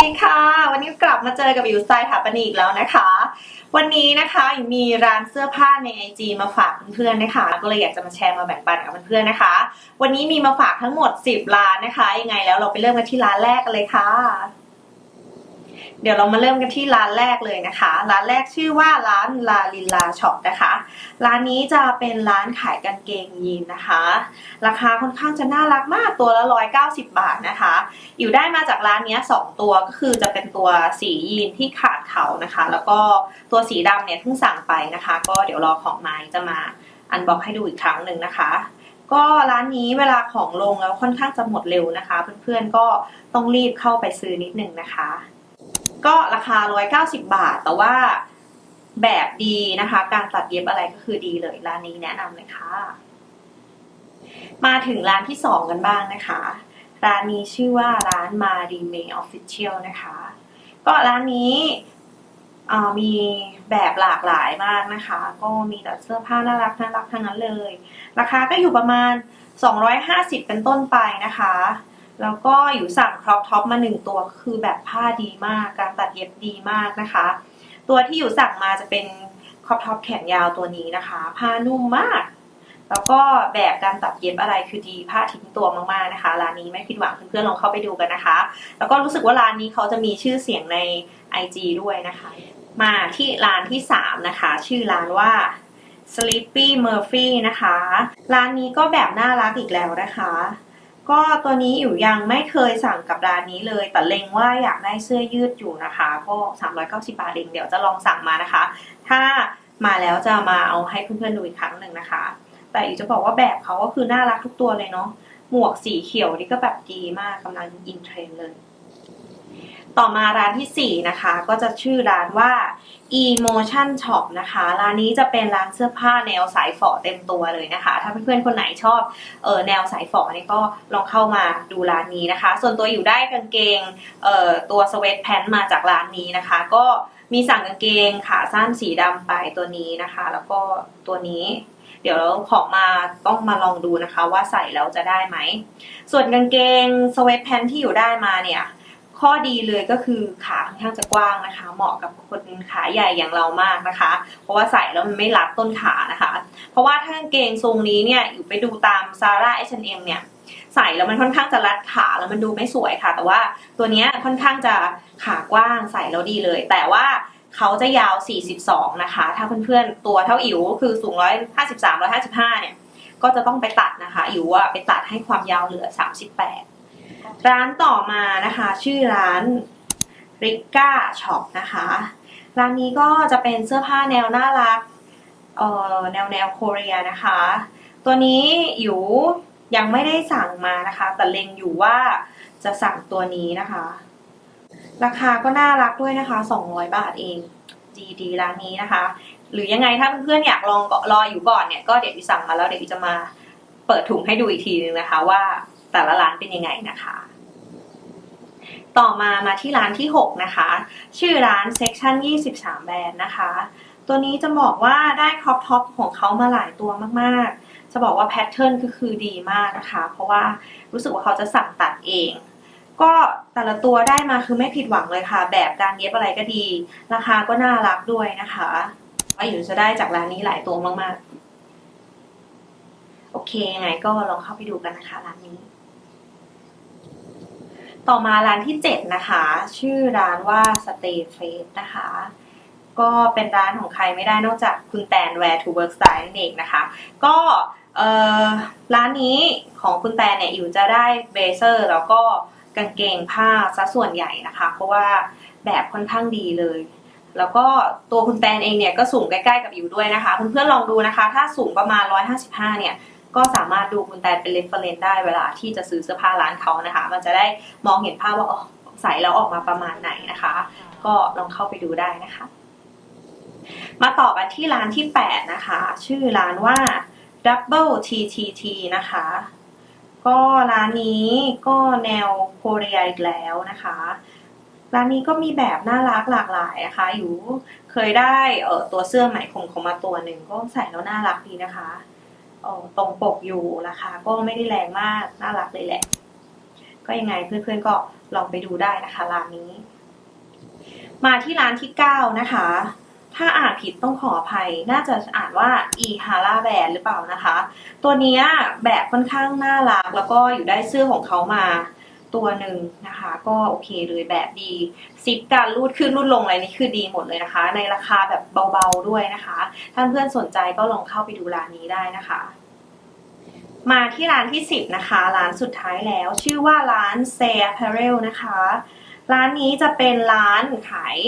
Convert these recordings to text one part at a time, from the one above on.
ดีค่ะ วันนี้กลับมาเจอกับอยู่สไตล์ถาปนีอีกแล้วนะคะ วันนี้นะคะมีร้านเสื้อผ้าใน IG มาฝากเพื่อนๆนะคะ ก็เลยอยากจะมาแชร์มาแบ่งปันกับเพื่อนๆนะคะ วันนี้มีมาฝากทั้งหมด 10 ร้านนะคะ ยังไงแล้วเราไปเริ่มกันที่ร้านแรกกันเลยค่ะ เดี๋ยวเรามาเริ่มกันที่ร้านแรกเลยนะคะ ร้านแรกชื่อว่าร้านลาลินลาช็อปนะคะ ร้านนี้จะเป็นร้านขายกางเกงยีนนะคะ ราคาค่อนข้างจะน่ารักมากตัวละ190บาทนะคะ อยู่ได้มาจากร้านนี้สองตัวก็คือจะเป็นตัวสียีนที่ขาดเขานะคะ แล้วก็ตัวสีดำเนี่ยเพิ่งสั่งไปนะคะ ก็เดี๋ยวรอของไม้จะมาอันบอกให้ดูอีกครั้งหนึ่งนะคะก็ร้านนี้เวลาของลงแล้วค่อนข้างจะหมดเร็วนะคะ เพื่อนๆก็ต้องรีบเข้าไปซื้อนิดนึงนะคะ ก็ราคา 190 บาท แต่ว่าแบบดีนะคะ การตัดเย็บอะไรก็คือดีเลย ร้านนี้แนะนำเลยค่ะ มาถึงร้านที่สองกันบ้างนะคะ ร้านนี้ชื่อว่าร้านมาดีเมย์ออฟฟิเชียลนะคะ ก็ร้านนี้มีแบบหลากหลายมากนะคะ ก็มีแต่เสื้อผ้าน่ารักน่ารักทั้งนั้นเลย ราคาก็อยู่ประมาณ 250 เป็นต้นไปนะคะ แล้วก็อยู่สั่งครอปท็อปมาหนึ่งตัวคือแบบผ้าดีมาก การตัดเย็บดีมากนะคะ ตัวที่อยู่สั่งมาจะเป็นครอปท็อปแขนยาวตัวนี้นะคะ ผ้านุ่มมาก แล้วก็แบบการตัดเย็บอะไรคือดีผ้าทิ้งตัวมากๆนะคะ ร้านนี้ไม่ผิดหวังเพื่อนๆลองเข้าไปดูกันนะคะ แล้วก็รู้สึกว่าร้านนี้เขาจะมีชื่อเสียงใน IG ด้วยนะคะ มาที่ร้านที่ 3 นะคะ ชื่อร้านว่า Sleepy Murphy นะคะ ร้านนี้ก็แบบน่ารักอีกแล้วนะคะ ก็ตัวนี้อยู่ยังไม่เคยสั่งกับร้านนี้เลย แต่เล็งว่าอยากได้เสื้อยืดอยู่นะคะก็390 บาทเองเดี๋ยวจะลองสั่งมานะคะ ถ้ามาแล้วจะมาเอาให้เพื่อนๆดูอีกครั้งหนึ่งนะคะ แต่อีกจะบอกว่าแบบเขาก็คือน่ารักทุกตัวเลยเนาะหมวกสีเขียวนี่ก็แบบดีมากกำลังอินเทรนด์เลย ต่อมาร้านทีสี่ 4 นะคะ ก็จะชื่อร้านว่า Emotion Shop นะคะ ร้านนี้จะเป็นร้านเสื้อผ้าแนวสายฝอเต็มตัวเลยนะคะ ถ้าเพื่อนๆคนไหนชอบเออแนวสายฝอเนี่ยก็ลองเข้ามาดูร้านนี้นะคะ ส่วนตัวอยู่ได้กางเกงเอ่อตัวสเวตแพนมาจากร้านนี้นะคะ ก็มีสั่งกางเกงขาสั้นสีดำไปตัวนี้นะคะ แล้วก็ตัวนี้เดี๋ยวเราของมาต้องมาลองดูนะคะว่าใส่แล้วจะได้ไหม ส่วนกางเกงสเวตแพนที่อยู่ได้มาเนี่ย ข้อดีเลยก็คือขาค่อนข้างจะกว้างนะคะ เหมาะกับคนขาใหญ่อย่างเรามากนะคะ เพราะว่าใส่แล้วมันไม่รัดต้นขานะคะ เพราะว่าถ้ากางเกงทรงนี้เนี่ยอยู่ไปดูตาม Zara H&M เองเนี่ยใส่แล้วมันค่อนข้างจะรัดขาแล้วมันดูไม่สวยค่ะ แต่ว่าตัวนี้ค่อนข้างจะขากว้างใส่แล้วดีเลย แต่ว่าเขาจะยาว 42 นะคะ ถ้าเพื่อนๆ ตัวเท่าอิ๋วคือสูง 153 155 เนี่ย ก็จะต้องไปตัดนะคะ อิ๋วอะไปตัดให้ความยาวเหลือ 38 ร้านต่อมานะคะ ชื่อร้านริก้าช็อปนะคะ ร้านนี้ก็จะเป็นเสื้อผ้าแนวน่ารักเอ่อแนวแนวโคเรียนะคะ ตัวนี้อยู่ยังไม่ได้สั่งมานะคะ แต่เล็งอยู่ว่าจะสั่งตัวนี้นะคะ ราคาก็น่ารักด้วยนะคะ 200 บาทเอง ดีดีร้านนี้นะคะ หรือยังไงถ้าเพื่อนๆอยากลองก็รออยู่ก่อนเนี่ยก็เดี๋ยวอีสั่งมาแล้วเดี๋ยวอีจะมาเปิดถุงให้ดูอีกทีนึงนะคะว่า แต่ละร้านเป็นยังไงนะคะ ต่อมามาที่ร้านที่ 6 นะคะ ชื่อร้าน Section 23 แบรนด์นะคะ ตัวนี้จะบอกว่าได้ครอปท็อปของเขามาหลายตัวมากๆ จะบอกว่าแพทเทิร์นก็คือดีมากนะคะ เพราะว่ารู้สึกว่าเขาจะสั่งตัดเองก็แต่ละตัวได้มาคือไม่ผิดหวังเลยค่ะ แบบการเย็บอะไรก็ดี ราคาก็น่ารักด้วยนะคะว่าอยู่จะได้จากร้านนี้หลายตัวมากๆ โอเคยังไงก็ลองเข้าไปดูกันนะคะร้านนี้ ต่อมาร้านที่ 7 นะคะ ชื่อร้านว่า Stay f r e นะคะ ก็เป็นร้านของใครไม่ได้นอกจากคุณแตน Wear to Work Style นั่นเองนะคะ ก็ร้านนี้ของคุณแตนเนี่ยอยู่จะได้เบเซอร์แล้วก็กางเกงผ้าซะส่วนใหญ่นะคะ เพราะว่าแบบค่อนข้างดีเลย แล้วก็ตัวคุณแตนเองเนี่ยก็สูงใกล้ๆกับอยู่ด้วยนะคะ เพื่อนๆลองดูนะคะ ถ้าสูงประมาณ 155 เนี่ย ก็สามารถดูคุณแตนเป็นเรฟเฟรนซ์ได้เวลาที่จะซื้อเสื้อผ้าร้านเขานะคะ มันจะได้มองเห็นภาพว่าอ๋อใส่แล้วออกมาประมาณไหนนะคะ ก็ลองเข้าไปดูได้นะคะ มาต่อกันที่ร้านที่ 8 นะคะ ชื่อร้านว่า Double TTT นะคะ ก็ร้านนี้ก็แนวโคเรียอีกแล้วนะคะร้านนี้ก็มีแบบน่ารักหลากหลายนะคะ อยู่เคยได้เออตัวเสื้อไหมพรมของมาตัวหนึ่งก็ใส่แล้วน่ารักดีนะคะ ตรงปกอยู่ราคาก็ไม่ได้แรงมากน่ารักเลยแหละ ก็ยังไงเพื่อนๆก็ลองไปดูได้นะคะร้านนี้ มาที่ร้านที่ 9 นะคะ ถ้าอ่านผิดต้องขออภัย น่าจะอ่านว่าอีฮาร่าแบรนด์หรือเปล่านะคะ ตัวนี้แบบค่อนข้างน่ารักแล้วก็อยู่ได้เสื้อของเขามา ตัวหนึ่งนะคะ ก็โอเคเลยแบบดีซิปการรูดขึ้นรูดลงอะไรนี่คือดีหมดเลยนะคะ ในราคาแบบเบาๆด้วยนะคะท่านเพื่อนสนใจก็ลองเข้าไปดูร้านนี้ได้นะคะ มาที่ร้านที่ 10 นะคะ ร้านสุดท้ายแล้ว ชื่อว่าร้าน s a Apparel นะคะ ร้านนี้จะเป็นร้านขาย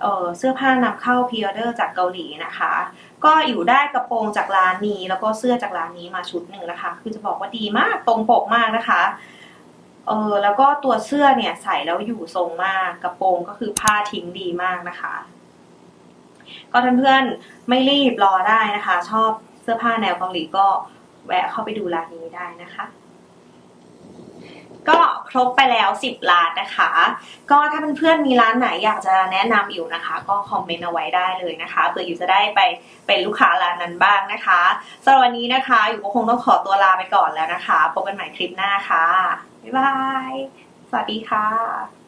เออเสื้อผ้านำเข้าพิออเดอร์จากเกาหลีนะคะ ก็อยู่ได้กระโปรงจากร้านนี้ แล้วก็เสื้อจากร้านนี้มาชุดหนึ่งนะคะ คือจะบอกว่าดีมากตรงปกมากนะคะ เออแล้วก็ตัวเสื้อเนี่ยใส่แล้วอยู่ทรงมากกระโปรงก็คือผ้าทิ้งดีมากนะคะ ก็เพื่อนๆไม่รีบรอได้นะคะ ชอบเสื้อผ้าแนวเกาหลีก็แวะเข้าไปดูร้านนี้ได้นะคะก็ครบไปแล้ว 10 ร้านนะคะ ก็ถ้าเพื่อนๆมีร้านไหนอยากจะแนะนำอยู่นะคะ ก็คอมเมนต์เอาไว้ได้เลยนะคะเผื่ออยู่จะได้ไปเป็นลูกค้าร้านนั้นบ้างนะคะสำหรับวันนี้นะคะ อยู่ก็คงต้องขอตัวลาไปก่อนแล้วนะคะพบกันใหม่คลิปหน้าค่ะ บ๊ายบาย สวัสดีค่ะ